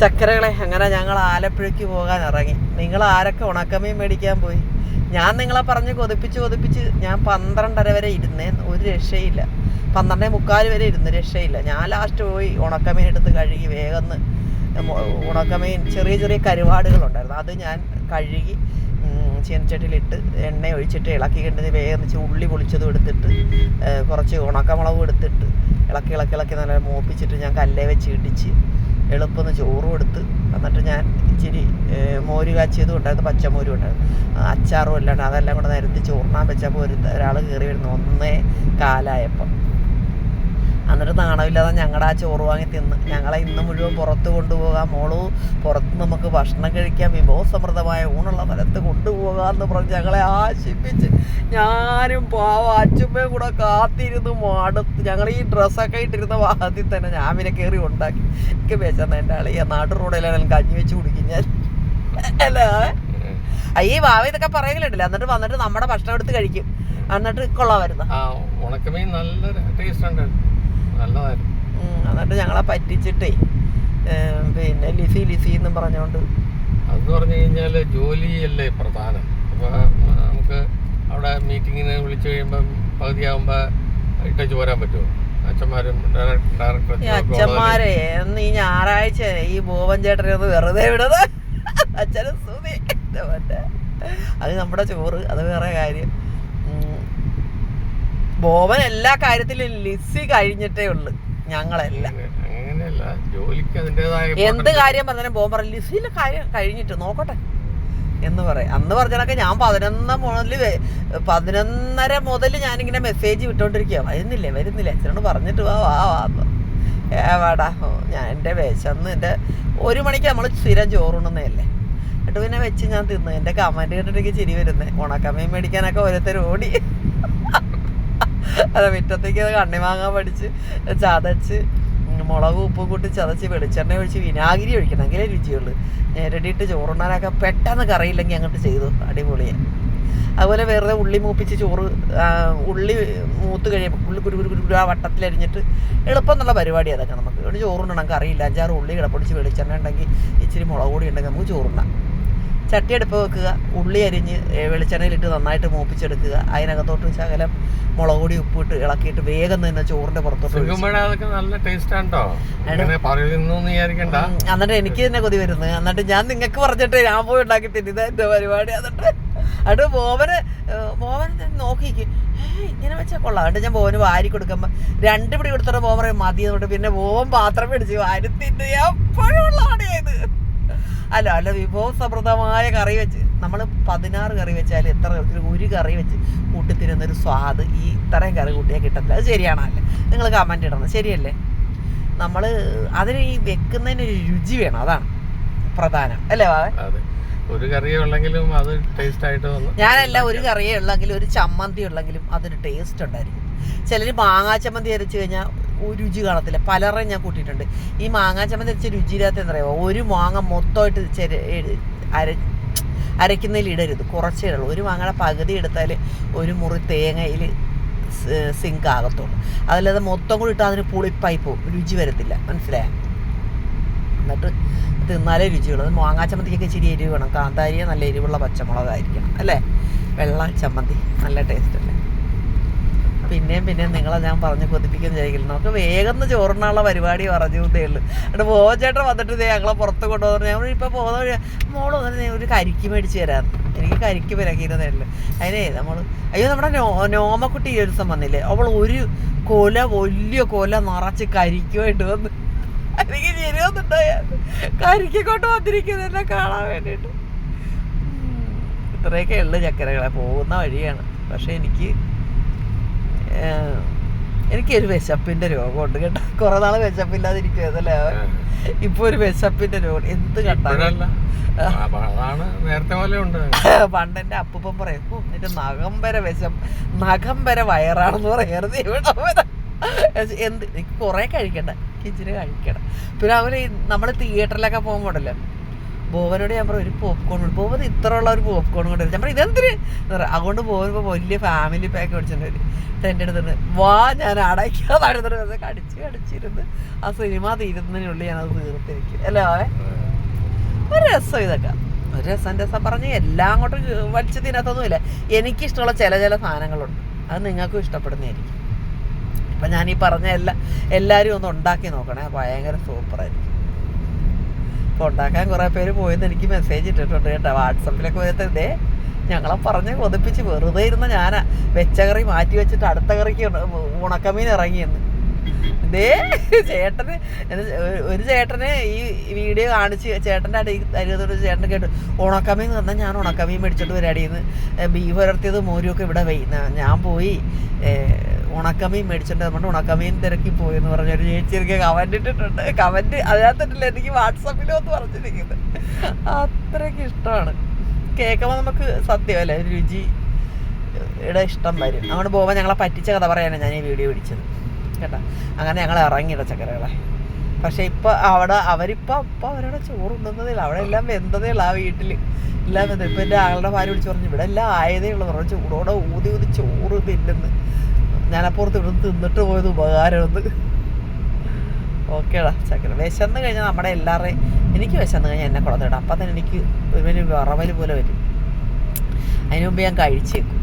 ചക്കരകളെ അങ്ങനെ ഞങ്ങൾ ആലപ്പുഴയ്ക്ക് പോകാൻ ഇറങ്ങി. നിങ്ങൾ ആരൊക്കെ ഉണക്കമീൻ മേടിക്കാൻ പോയി? ഞാൻ നിങ്ങളെ പറഞ്ഞ് കൊതിപ്പിച്ച് കൊതിപ്പിച്ച് ഞാൻ പന്ത്രണ്ടര വരെ ഇരുന്നേ. ഒരു രക്ഷയില്ല. പന്ത്രണ്ടേ മുക്കാൽ വരെ ഇരുന്ന് രക്ഷയില്ല. ഞാൻ ലാസ്റ്റ് പോയി ഉണക്കമീൻ എടുത്ത് കഴുകി വേഗം ഉണക്കമീൻ ചെറിയ ചെറിയ കരുവാടുകളുണ്ടായിരുന്നു. അത് ഞാൻ കഴുകി ചീനച്ചട്ടിയിലിട്ട് എണ്ണ ഒഴിച്ചിട്ട് ഇളക്കി കിട്ടുന്നത് വേഗം വെച്ച് ഉള്ളി പൊളിച്ചതും എടുത്തിട്ട് കുറച്ച് ഉണക്കമുളകും എടുത്തിട്ട് ഇളക്കി ഇളക്കി ഇളക്കി നല്ല മൂപ്പിച്ചിട്ട് ഞാൻ കല്ലേ വെച്ച് ഇടിച്ച് എളുപ്പമെന്ന് ചോറും എടുത്ത് എന്നിട്ട് ഞാൻ ഇച്ചിരി മോര് കാച്ചിയതും ഉണ്ടായിരുന്നു പച്ചമോരും ഉണ്ടായിരുന്നു. അച്ചാറും എല്ലാം ഉണ്ട് അതെല്ലാം കൂടെ നിരത്തി ചോറിനാൻ വെച്ചപ്പോൾ ഒരു ഒരാൾ കയറി വരുന്നു ഒന്നേ കാലായപ്പം. എന്നിട്ട് നാണമില്ലാതെ ഞങ്ങളുടെ ആ ചോറ് വാങ്ങി തിന്ന്. ഞങ്ങളെ ഇന്ന് മുഴുവൻ പുറത്ത് കൊണ്ടുപോകാം. മോൾ പുറത്ത് നമുക്ക് ഭക്ഷണം കഴിക്കാൻ വിഭവസമൃദ്ധമായ ഊണുള്ള സ്ഥലത്ത് കൊണ്ടുപോകാമെന്ന് പറഞ്ഞ് ഞങ്ങളെ ആശിപ്പിച്ച് ഞാനും പാവ അച്ചുമ്മയും കൂടെ കാത്തിരുന്നു മടുത്ത് ഞങ്ങൾ ഈ ഡ്രസ്സൊക്കെ ഇട്ടിരുന്ന വാഹത്തിൽ തന്നെ ഞാൻ പിന്നെ കയറി ഉണ്ടാക്കി. എനിക്ക് വെച്ചാൽ എന്റെ ആളെ നാട്ടു റോഡിലാണ് കഞ്ഞി വെച്ച് കുടിക്കും ഞാൻ. അല്ലേ ഈ വാവ ഇതൊക്കെ പറയുന്നില്ല എന്നിട്ട് വന്നിട്ട് നമ്മുടെ ഭക്ഷണം എടുത്ത് കഴിക്കും. എന്നിട്ട് കൊള്ളാ വരുന്ന ഉണക്കമീൻ നല്ല ടേസ്റ്റ് ഉണ്ട്. നല്ലതായിരുന്നു. എന്നിട്ട് ഞങ്ങളെ പറ്റിച്ചിട്ടേ പിന്നെ ലിസി ലിസി എന്നും പറഞ്ഞുകൊണ്ട് അതെന്ന് പറഞ്ഞു കഴിഞ്ഞാൽ ജോലിയല്ലേ പ്രധാനം. അപ്പോൾ നമുക്ക് അവിടെ മീറ്റിങ്ങിന് വിളിച്ചു കഴിയുമ്പം പകുതിയാകുമ്പോൾ ഇട്ടേച്ച് പോരാൻ പറ്റുമോ? അച്ഛന്മാരും എന്ന് ഈ ഞായറാഴ്ച ഈ ബോബൻ ചേട്ടനെ ഒന്ന് വെറുതെ വിടത്. അച്ഛനും സുതി മറ്റേ. അത് നമ്മുടെ ചോറ് അത് വേറെ കാര്യം. ബോബൻ എല്ലാ കാര്യത്തിലും ലിസി കഴിഞ്ഞിട്ടേ ഉള്ളു. ഞങ്ങളെല്ലാം. അങ്ങനെയല്ല ജോലിക്ക് അതിന്റെതായ എന്ത് കാര്യം പറഞ്ഞാലും ബോബൻ പറഞ്ഞു ലിസിയിലെ കാര്യം കഴിഞ്ഞിട്ട് നോക്കട്ടെ. എന്ന് പറയും. അന്ന് പറഞ്ഞതൊക്കെ ഞാൻ പതിനൊന്ന് മുതൽ പതിനൊന്നര മുതൽ ഞാനിങ്ങനെ മെസ്സേജ് വിട്ടോണ്ടിരിക്കുക വരുന്നില്ലേ വരുന്നില്ലേ? അച്ഛനോട് പറഞ്ഞിട്ട് വാ വാ വാ. ഏവാടാ ഞാൻ എന്റെ വിശന്ന് എന്റെ ഒരു മണിക്ക് നമ്മൾ സ്ഥിരം ചോറുണ്ണുന്നതല്ലേ. എന്നിട്ട് പിന്നെ വെച്ച് ഞാൻ തിന്നു. എന്റെ കമന്റ് കേട്ടിട്ട് ചിരി വരുന്നേ. ഉണക്കമീൻ മേടിക്കാനൊക്കെ ഓരോരുത്തർ ഓടി. അതെ മുറ്റത്തേക്ക് അത് കണ്ണിമാങ്ങാൻ പഠിച്ച് ചതച്ച് മുളക് ഉപ്പ് കൂട്ടി ചതച്ച് വെളിച്ചെണ്ണ ഒഴിച്ച് വിനാഗിരി ഒഴിക്കണം. എങ്കിലേ രുചിയുള്ളൂ. ഞെരടിയിട്ട് ചോറുണ്ണാനൊക്കെ പെട്ടെന്ന് കറിയില്ലെങ്കിൽ അങ്ങോട്ട് ചെയ്തു. അടിപൊളിയെ. അതുപോലെ വെറുതെ ഉള്ളി മൂപ്പിച്ച് ചോറ് ഉള്ളി മൂത്ത് കഴിയുമ്പോൾ ഉള്ളി കുരു കുരു കുരു ആ വട്ടത്തിലരിഞ്ഞിട്ട് എളുപ്പം എന്നുള്ള പരിപാടി അതൊക്കെ നമുക്ക്. ഒരു ചോറുണ്ണണം കറിയില്ല. അഞ്ചാറ് ഉള്ളി കിടപ്പൊടിച്ച് വെളിച്ചെണ്ണ ഉണ്ടെങ്കിൽ ഇച്ചിരി മുളക് പൊടി ഉണ്ടെങ്കിൽ നമുക്ക് ചോറുണ്ണാം. ചട്ടി അടുപ്പ് വെക്കുക ഉള്ളി അരിഞ്ഞ് വെളിച്ചെണ്ണയിലിട്ട് നന്നായിട്ട് മൂപ്പിച്ചെടുക്കുക. അതിനകത്തോട്ട് ശകലം മുളക് പൊടി ഉപ്പിട്ട് ഇളക്കിയിട്ട് വേഗം തന്നെ ചോറിന്റെ പുറത്തോട്ട് നല്ല ടേസ്റ്റ് ആണോ? എന്നിട്ട് എനിക്ക് തന്നെ കൊതി വരുന്നത് എന്നിട്ട് ഞാൻ നിങ്ങൾക്ക് പറഞ്ഞിട്ട് ഞാൻ പോയി ഉണ്ടാക്കി തിന്നിതാ എന്റെ പരിപാടി. എന്നിട്ട് അത് ബോവന് ബോവൻ നോക്കിക്ക്. ഇങ്ങനെ വെച്ചാൽ കൊള്ളാം. എന്നിട്ട് ഞാൻ ബോവന് വാരി കൊടുക്കുമ്പോൾ രണ്ട് പിടി കൊടുത്തോടെ ബോവൻ മതി എന്നിട്ട് പിന്നെ ബോവൻ പാത്രം പിടിച്ച് വാരി തിന്നു എപ്പോഴും ഉള്ളതാണ് ഇത്? അല്ല അല്ല വിഭവസമൃദ്ധമായ കറി വെച്ച് നമ്മൾ പതിനാറ് കറി വെച്ചാൽ എത്ര ഒരു കറി വെച്ച് കൂട്ടി തിന്നുന്നൊരു സ്വാദ് ഈ ഇത്രയും കറി കൂട്ടിയാൽ കിട്ടത്തില്ല. അത് ശരിയാണല്ലേ നിങ്ങൾ കമന്റ് ഇടണം. ശരിയല്ലേ? നമ്മൾ അതിന് ഈ വെക്കുന്നതിന് ഒരു രുചി വേണം അതാണ് പ്രധാനം. അല്ലേ അതെ. ഒരു കറിയേ ഉള്ളെങ്കിലും അത് ടേസ്റ്റ് ആയിട്ട് ഞാനല്ല ഒരു കറിയേ ഉള്ളെങ്കിലും ഒരു ചമ്മന്തി ഉള്ളെങ്കിലും അതൊരു ടേസ്റ്റ് ഉണ്ടായിരിക്കും. ചിലർ മാങ്ങാ ചമ്മന്തി അരച്ചു കഴിഞ്ഞാൽ രുചി കാണത്തില്ല. പലരെ ഞാൻ കൂട്ടിയിട്ടുണ്ട്. ഈ മാങ്ങാ ചമ്മന്തി വെച്ച രുചിയില്ലാത്ത എന്താ പറയുക ഒരു മാങ്ങ മൊത്തമായിട്ട് അര അരയ്ക്കുന്നതിൽ ഇടരുത്. കുറച്ചേ ഉള്ളൂ. ഒരു മാങ്ങയുടെ പകുതി എടുത്താൽ ഒരു മുറി തേങ്ങയിൽ സിങ്ക് ആകത്തുള്ളൂ. അതല്ലാതെ മൊത്തം കൂടി ഇട്ടാൽ അതിന് പുളിപ്പായി പോകും രുചി വരത്തില്ല. മനസ്സിലായോ? എന്നിട്ട് തിന്നാലേ രുചിയുള്ളൂ. അത് മാങ്ങാ ചമ്മന്തിക്കൊക്കെ ഇച്ചിരി എരിവ് വേണം. കാന്താരിയെ നല്ല എരിവുള്ള പച്ചമുളകായിരിക്കണം. അല്ലേ? വെള്ള ചമ്മന്തി. നല്ല ടേസ്റ്റ് അല്ലേ? പിന്നെയും പിന്നെയും നിങ്ങളെ ഞാൻ പറഞ്ഞ് കൊതിപ്പിക്കുന്ന ചോദിക്കില്ല നമുക്ക് വേഗം ചോറിനുള്ള പരിപാടി പറഞ്ഞു എന്നേ ഉള്ളൂ. എന്നിട്ട് ചേട്ടൻ വന്നിട്ട് ഇതേ ഞങ്ങളെ പുറത്ത് കൊണ്ടുപോകുന്നു ഞങ്ങൾ ഇപ്പോൾ പോകുന്ന മോൾ വന്നിട്ട് ഒരു കരിക്ക് മേടിച്ച് തരാമെന്ന് എനിക്ക് കരിക്ക് പിരക്കിയിരുന്നേ ഉള്ളു. അതിനെ നമ്മൾ അയ്യോ നമ്മുടെ നോ നോമക്കുട്ടി ഈ ഒരു ദിവസം വന്നില്ലേ? അവൾ ഒരു കൊല വലിയ കൊല നിറച്ച് കരിക്കുമായിട്ട് വന്ന് എനിക്ക് ശരി വന്നിട്ടുണ്ടായത് കരിക്കൊണ്ട് വന്നിരിക്കുന്നത് എന്നെ കാണാൻ വേണ്ടിയിട്ട്. ഇത്രയൊക്കെ ഉള്ളു ചക്കരകളെ. പോകുന്ന വഴിയാണ്. പക്ഷെ എനിക്ക് എനിക്കൊരു വിശപ്പിന്റെ രോഗമുണ്ട് കേട്ടോ. കൊറേ നാൾ വിശപ്പില്ലാതിരിക്കുമല്ലേ ഇപ്പൊ ഒരു വിശപ്പിന്റെ രോഗം. എന്ത് കണ്ടാലും. നേരത്തെ പോലെ ഉണ്ട്. പണ്ട് എന്റെ അപ്പൂപ്പൻ പറയും എന്റെ നഖം വരെ വിശം നഖം വരെ വയറാണെന്ന് പറയരുത് ഇവിടെ എന്ത് എനിക്ക് കുറേ കഴിക്കണ്ട കിച്ചിന് കഴിക്കണം. പിന്നെ അവർ നമ്മൾ തിയേറ്ററിലൊക്കെ പോകുമ്പോഴല്ലോ ബോവനോട് ഞാൻ പറഞ്ഞു ഒരു പോപ്കോൺ ബോവൻ ഇത്ര ഉള്ള ഒരു പോപ്കോൺ കൊണ്ട് വരും ഞാൻ പറഞ്ഞു ഇതെന്തിന്? പറയും. അതുകൊണ്ട് പോകുമ്പോൾ വലിയ ഫാമിലി പാക്ക് മേടിച്ചിട്ട് ടെന്റ് എന്റെ അടുത്തുണ്ട് വാ ഞാൻ അടയ്ക്കാതെ കടിച്ച് കടിച്ചിരുന്ന് ആ സിനിമ തീരുന്നതിനുള്ളിൽ ഞാനത് തീർത്തിരിക്കും. അല്ലേ ഒരു രസം ഇതൊക്കെ. ഒരു രസം രസം പറഞ്ഞ് എല്ലാം അങ്ങോട്ട് വലിച്ചു തിന്നത്തൊന്നുമില്ല. എനിക്കിഷ്ടമുള്ള ചില ചില സാധനങ്ങളുണ്ട്. അത് നിങ്ങൾക്കും ഇഷ്ടപ്പെടുന്നതായിരിക്കും. അപ്പം ഞാൻ ഈ പറഞ്ഞ എല്ലാ എല്ലാവരും ഒന്ന് ഉണ്ടാക്കി നോക്കണേ. ഭയങ്കര സൂപ്പറായിരിക്കും അപ്പോൾ ഉണ്ടാക്കാൻ കുറേ പേര് പോയെന്ന് എനിക്ക് മെസ്സേജ് ഇട്ടിട്ടുണ്ട് കേട്ടോ. വാട്സപ്പിലൊക്കെ വരുന്നത് ഇതേ ഞങ്ങളെ പറഞ്ഞ് കൊതിപ്പിച്ച് വെറുതെ ഇരുന്ന ഞാനാ. വെച്ച കറി മാറ്റി വെച്ചിട്ട് അടുത്ത കറിക്ക് ഉണക്കമീൻ ഇറങ്ങിയെന്ന്. ഇതേ ചേട്ടന് ഒരു- ചേട്ടനെ ഈ വീഡിയോ കാണിച്ച് ചേട്ടന്റെ അടി അരിയതൊരു ചേട്ടൻ കേട്ടു ഉണക്കമീൻ തന്നാൽ ഞാൻ ഉണക്കമീൻ മേടിച്ചിട്ട് വരാടിയെന്ന് ബീഫ് വരർത്തിയത് മോരും ഒക്കെ ഇവിടെ വൈ ഞാൻ പോയി ഉണക്കമീൻ മേടിച്ചിട്ടുണ്ട്. നമ്മുടെ ഉണക്കമീൻ തിരക്കി പോയി എന്ന് പറഞ്ഞ ഒരു ചേച്ചി എനിക്ക് കമന്റ് ഇട്ടിട്ടുണ്ട്. കമന്റ് അതിനകത്തിട്ടില്ല. എനിക്ക് വാട്സപ്പിലും ഒന്ന് പറഞ്ഞിരിക്കുന്നത് അത്രയ്ക്ക് ഇഷ്ടമാണ്. കേൾക്കുമ്പോൾ നമുക്ക് സത്യമല്ലേ ഒരു രുചി ഇവിടെ ഇഷ്ടം വരും. അങ്ങോട്ട് പോകുമ്പോൾ ഞങ്ങളെ പറ്റിച്ച കഥ പറയാനാണ് ഞാൻ ഈ വീഡിയോ പിടിച്ചത്. കേട്ടോ? അങ്ങനെ ഞങ്ങൾ ഇറങ്ങിയിട ചക്കരകളെ. പക്ഷെ ഇപ്പൊ അവിടെ അവരിപ്പോ അപ്പൊ അവരവിടെ ചോറ് ഉണ്ടെന്നതേ അവിടെ എല്ലാം വെന്തതേ ഉള്ളു ആ വീട്ടിൽ എല്ലാം വെന്തത് ഇപ്പൊ എന്റെ ആളുടെ ഭാര്യ വിളിച്ച് പറഞ്ഞു ഇവിടെ എല്ലാം ആയതേ ഉള്ളു പറഞ്ഞു ചൂടോടെ ഊതി ഊതി ചോറ് തിന്നുന്നു. ഞാനപ്പുറത്ത് ഇവിടുന്ന് തിന്നിട്ട് പോയത് ഉപകാരമെന്ന് ഓക്കേടാ ചക്കര വിശന്ന് കഴിഞ്ഞാൽ നമ്മുടെ എല്ലാവരുടെയും എനിക്ക് വിശന്ന് കഴിഞ്ഞാൽ എന്നെ കുളത്തിടാം അപ്പം തന്നെ എനിക്ക് ഒരു വലിയ വിറവൽ പോലെ വരും. അതിനു മുമ്പ് ഞാൻ കഴിച്ചേക്കും.